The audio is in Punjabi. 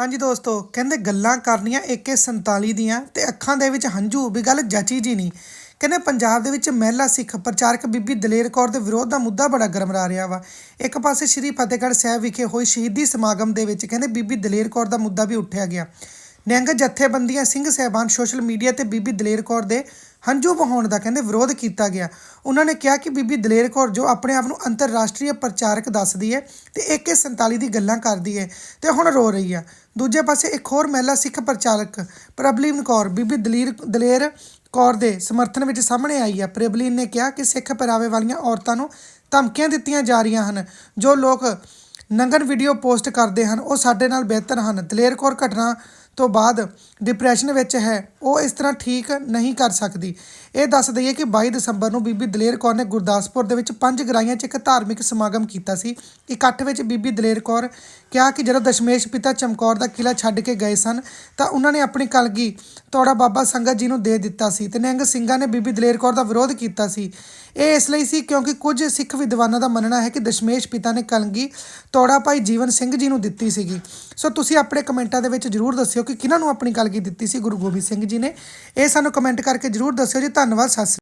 ਹਾਂਜੀ ਦੋਸਤੋ, ਕਹਿੰਦੇ ਗੱਲਾਂ ਕਰਨੀਆਂ AK47 ਦੀਆਂ ਤੇ ਅੱਖਾਂ ਦੇ ਵਿੱਚ ਹੰਝੂ ਵੀ ਗੱਲ ਜਚੀ ਜੀ ਨਹੀਂ। ਕਹਿੰਦੇ ਪੰਜਾਬ ਦੇ ਵਿੱਚ ਮਹਿਲਾ ਸਿੱਖ ਪ੍ਰਚਾਰਕ ਬੀਬੀ ਦਲੇਰ ਕੌਰ ਦੇ ਵਿਰੋਧ ਦਾ ਮੁੱਦਾ ਬੜਾ ਗਰਮਰਾ ਰਿਹਾ ਵਾ। ਇੱਕ ਪਾਸੇ ਸ਼੍ਰੀ ਫਤਿਹਗੜ੍ਹ ਸਾਹਿਬ ਵਿਖੇ ਹੋਈ ਸ਼ਹੀਦੀ ਸਮਾਗਮ ਦੇ ਵਿੱਚ ਕਹਿੰਦੇ ਬੀਬੀ ਦਲੇਰ ਕੌਰ ਦਾ ਮੁੱਦਾ ਵੀ ਉੱਠਿਆ ਗਿਆ। ਨਿਹੰਗ ਜਥੇਬੰਦੀਆਂ ਸਿੰਘ ਸਹਿਬਾਨ ਸੋਸ਼ਲ ਮੀਡੀਆ ਤੇ ਬੀਬੀ ਦਲੇਰ ਕੌਰ ਦੇ ਹੰਝੂ ਵਹਾਉਣ ਦਾ ਕਹਿੰਦੇ ਵਿਰੋਧ ਕੀਤਾ ਗਿਆ। ਉਹਨਾਂ ਨੇ ਕਿਹਾ ਕਿ ਬੀਬੀ ਦਲੇਰ ਕੌਰ ਜੋ ਆਪਣੇ ਆਪ ਨੂੰ ਅੰਤਰਰਾਸ਼ਟਰੀ ਪ੍ਰਚਾਰਕ ਦੱਸਦੀ ਹੈ ਤੇ AK47 ਦੀ ਗੱਲਾਂ ਕਰਦੀ ਹੈ ਤੇ ਹੁਣ ਰੋ ਰਹੀ ਆ। ਦੂਜੇ ਪਾਸੇ ਇੱਕ ਹੋਰ ਮਹਿਲਾ ਸਿੱਖ ਪ੍ਰਚਾਰਕ ਪ੍ਰਬਲੀਨ ਕੌਰ, ਬੀਬੀ ਦਲੇਰ ਦਲੇਰ ਕੌਰ ਦੇ ਸਮਰਥਨ ਵਿੱਚ ਸਾਹਮਣੇ ਆਈ ਹੈ ਪ੍ਰਬਲੀਨ ਨੇ ਕਿਹਾ ਕਿ ਸਿੱਖ ਪਹਿਰਾਵੇ ਵਾਲੀਆਂ ਔਰਤਾਂ ਨੂੰ ਧਮਕੀਆਂ ਦਿੱਤੀਆਂ ਜਾ ਰਹੀਆਂ ਹਨ। ਜੋ ਲੋਕ ਨੰਗਨ ਵੀਡੀਓ ਪੋਸਟ ਕਰਦੇ ਹਨ, ਉਹ ਸਾਡੇ ਨਾਲ ਬਿਹਤਰ ਹਨ। ਦਲੇਰ ਕੌਰ ਘਟਨਾ ਤੋਂ ਬਾਅਦ ਡਿਪਰੈਸ਼ਨ ਵਿੱਚ ਹੈ, ਉਹ ਇਸ ਤਰ੍ਹਾਂ ਠੀਕ ਨਹੀਂ ਕਰ ਸਕਦੀ। ਇਹ ਦੱਸ ਦਈਏ ਕਿ 22 ਦਸੰਬਰ ਨੂੰ ਬੀਬੀ ਦਲੇਰ ਕੌਰ ਨੇ ਗੁਰਦਾਸਪੁਰ ਦੇ ਵਿੱਚ ਪੰਜ ਗਰਾਈਆਂ 'ਚ ਇੱਕ ਧਾਰਮਿਕ ਸਮਾਗਮ ਕੀਤਾ ਸੀ। ਇਕੱਠ ਵਿੱਚ ਬੀਬੀ ਦਲੇਰ ਕੌਰ ਕਿਹਾ ਕਿ ਜਦੋਂ ਦਸ਼ਮੇਸ਼ ਪਿਤਾ ਚਮਕੌਰ ਦਾ ਕਿਲਾ ਛੱਡ ਕੇ ਗਏ ਸਨ, ਤਾਂ ਉਹਨਾਂ ਨੇ ਆਪਣੀ ਕਲਗੀ ਤੋੜਾ ਬਾਬਾ ਸੰਗਤ ਜੀ ਨੂੰ ਦੇ ਦਿੱਤਾ ਸੀ ਤੇ ਨਿਹੰਗ ਸਿੰਘਾਂ ਨੇ ਬੀਬੀ ਦਲੇਰ ਕੌਰ ਦਾ ਵਿਰੋਧ ਕੀਤਾ ਸੀ। ਇਹ ਇਸ ਲਈ ਸੀ ਕਿਉਂਕਿ ਕੁਝ ਸਿੱਖ ਵਿਦਵਾਨਾਂ ਦਾ ਮੰਨਣਾ ਹੈ ਕਿ ਦਸ਼ਮੇਸ਼ ਪਿਤਾ ਨੇ ਕਲਗੀ ਤੋੜਾ ਭਾਈ ਜੀਵਨ ਸਿੰਘ ਜੀ ਨੂੰ ਦਿੱਤੀ ਸੀਗੀ। ਸੋ ਤੁਸੀਂ ਆਪਣੇ ਕਮੈਂਟਾਂ ਦੇ ਵਿੱਚ ਜਰੂਰ ਦੱਸਿਓ ਕਿ ਕਿਹਨਾਂ ਨੂੰ ਆਪਣੀ ਕਲਗੀ ਦਿੱਤੀ ਸੀ? ਗੁਰੂ ਗੋਬਿੰਦ ਸਿੰਘ ਜੀ ਨੇ। ਇਹ ਸਾਨੂੰ ਕਮੈਂਟ ਕਰਕੇ ਜਰੂਰ ਦੱਸਿਓ ਜੀ। ਧੰਨਵਾਦ, ਸਤਿ ਸ੍ਰੀ